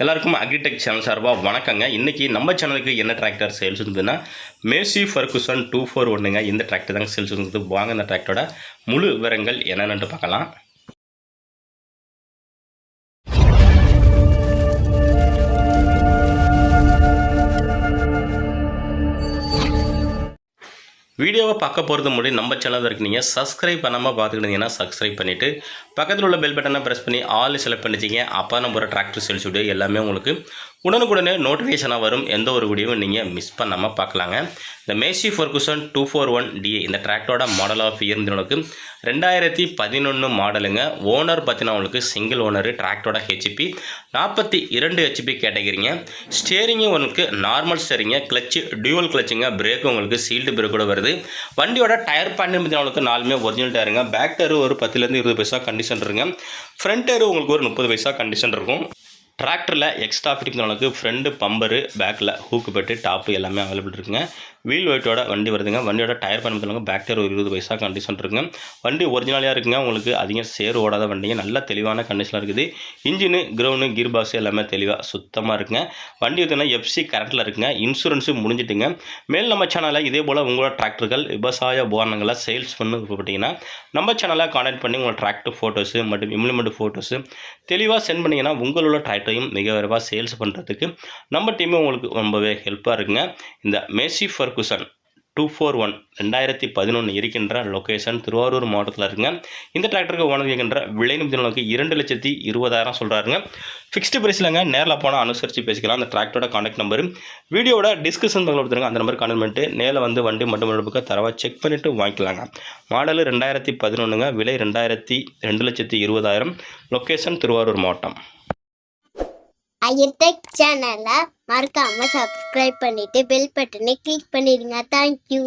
எல்லாருக்கும் agritech channel சார்பாக வணக்கங்க. இன்றைக்கி நம்ம சேனலுக்கு என்ன டிராக்டர் சேல்ஸ் இருந்ததுன்னா மேசி ஃபர்குசன் டூ ஃபோர் ஒன்றுங்க இந்த டிராக்டர் தாங்க சேல்ஸ் இருந்தது. வாங்க இந்த டிராக்டரோட முழு விவரங்கள் என்னென்னு பார்க்கலாம். வீடியோவை பார்க்க போகிறது முன்னாடி நம்ம சேனல் இருக்கு நீங்கள் சப்ஸ்கிரைப் பண்ணாமல் பார்த்துக்கிட்டீங்கன்னா சப்ஸ்கிரைப் பண்ணிவிட்டு பக்கத்தில் உள்ள பெல் பட்டனை ப்ரெஸ் பண்ணி ஆல் செலக்ட் பண்ணிச்சிங்க அப்போ நம்ம ஒரு டிராக்டர் செல்ஸ் வீடியோ எல்லாமே உங்களுக்கு உடனுக்குடனே நோட்டிஃபிகேஷனாக வரும். எந்த ஒரு வீடியோவும் நீங்கள் மிஸ் பண்ணாமல் பார்க்கலாங்க. இந்த Massey Ferguson two four one D இந்த டிராக்டரோட மாடல் ஆஃப் இயர் ரெண்டாயிரத்தி பதினொன்று மாடலுங்க ஓனர் பார்த்தீங்கன்னா உங்களுக்கு சிங்கிள் ஓனர் டிராக்டரோட ஹெச்பி நாற்பத்தி இரண்டு ஹெச்பி கேட்டகிரிங்க. ஸ்டேரிங்கு உங்களுக்கு நார்மல் ஸ்டேரிங்க கிளச்சு டியூவல் கிளச்சுங்க பிரேக் உங்களுக்கு சீல்டு பிரேக் கூட வருது. வண்டியோட டயர் பேண்ட் பார்த்தீங்கன்னா உங்களுக்கு நாலுமே ஒரிஜினல் டயருங்க பேக் டயர் ஒரு பத்துலேருந்து இருபது பைசா கண்டிஷன் இருங்க ஃப்ரண்ட் டயர் உங்களுக்கு ஒரு முப்பது பைசா கண்டிஷன் இருக்கும் டிராக்டரில் எக்ஸ்ட்ரா ஃபிட்டிங் உங்களுக்கு ஃப்ரண்ட்டு பம்பரு பேக்கில் ஹூக்கு பெட்டு டாப்பு எல்லாமே அவைலபிள் இருக்குங்க. வீல் ஒயிட்டோட வண்டி வருதுங்க. வண்டியோட டயர் பண்ணுறதுங்க பேக் டயர் ஒரு இருபது பைசா கண்டிஷன் இருக்குங்க. வண்டி ஒரிஜினலாக இருக்குங்க. உங்களுக்கு அதிகம் சேர் ஓடாத வண்டிங்க. நல்ல தெளிவான கண்டிஷனாக இருக்குது. இன்ஜினு கிரவுண்டு கீர் பாக்ஸ் எல்லாமே தெளிவாக சுத்தமாக இருக்குங்க. வண்டி பார்த்தீங்கன்னா எஃப்சி கரண்ட்டில் இருக்குங்க. இன்சூரன்ஸும் முடிஞ்சிட்டுங்க. மேல் நம்ம சேனலில் இதே போல் உங்களோட டிராக்டர்கள் விவசாய உபகரணங்களை சேல்ஸ் பண்ணு பார்த்தீங்கன்னா நம்ம சேனலை கான்டாக்ட் பண்ணி உங்களோட டிராக்டர் ஃபோட்டோஸு மற்றும் இம்ப்ளிமெண்ட் ஃபோட்டோஸு தெளிவாக சென்ட் பண்ணிங்கன்னா உங்களோட ப்ராடக்ட்டையும் மிக விரைவாக சேல்ஸ் பண்ணுறதுக்கு நம்ம டீமே உங்களுக்கு ரொம்பவே ஹெல்ப்பாக இருக்குங்க. இந்த Massey Ferguson two four one ரெண்டாயிரத்தி பதினொன்று இருக்கின்ற லொக்கேஷன் திருவாரூர் மாவட்டத்தில் இருக்குங்க. இந்த டிராக்டருக்கு ஓனர் விலை நிமிடங்களுக்கு இரண்டு லட்சத்தி இருபதாயிரம் சொல்கிறாருங்க ஃபிக்ஸ்டு பிரைஸ்லங்க நேரில் போனால் அனுசரித்து பேசிக்கலாம். அந்த டிராக்டரோட காண்டாக்ட் நம்பர் வீடியோட டிஸ்கிரிப்ஷன் பக்கம் கொடுத்துருங்க. அந்த நம்பர் கான்டெக்ட் பண்ணிட்டு நேரில் வந்து வண்டி மட்டும் எடுப்புக்க தரவாக செக் பண்ணிவிட்டு வாங்கிக்கலாங்க. மாடலு ரெண்டாயிரத்தி பதினொன்றுங்க விலை ரெண்டாயிரத்தி ரெண்டு லட்சத்தி இருபதாயிரம். லொக்கேஷன் திருவாரூர் மாவட்டம். ஐயர்டெக் சேனலை மறக்காம சப்ஸ்கிரைப் பண்ணிட்டு பெல் பட்டனை கிளிக் பண்ணிடுங்க. தேங்க்யூ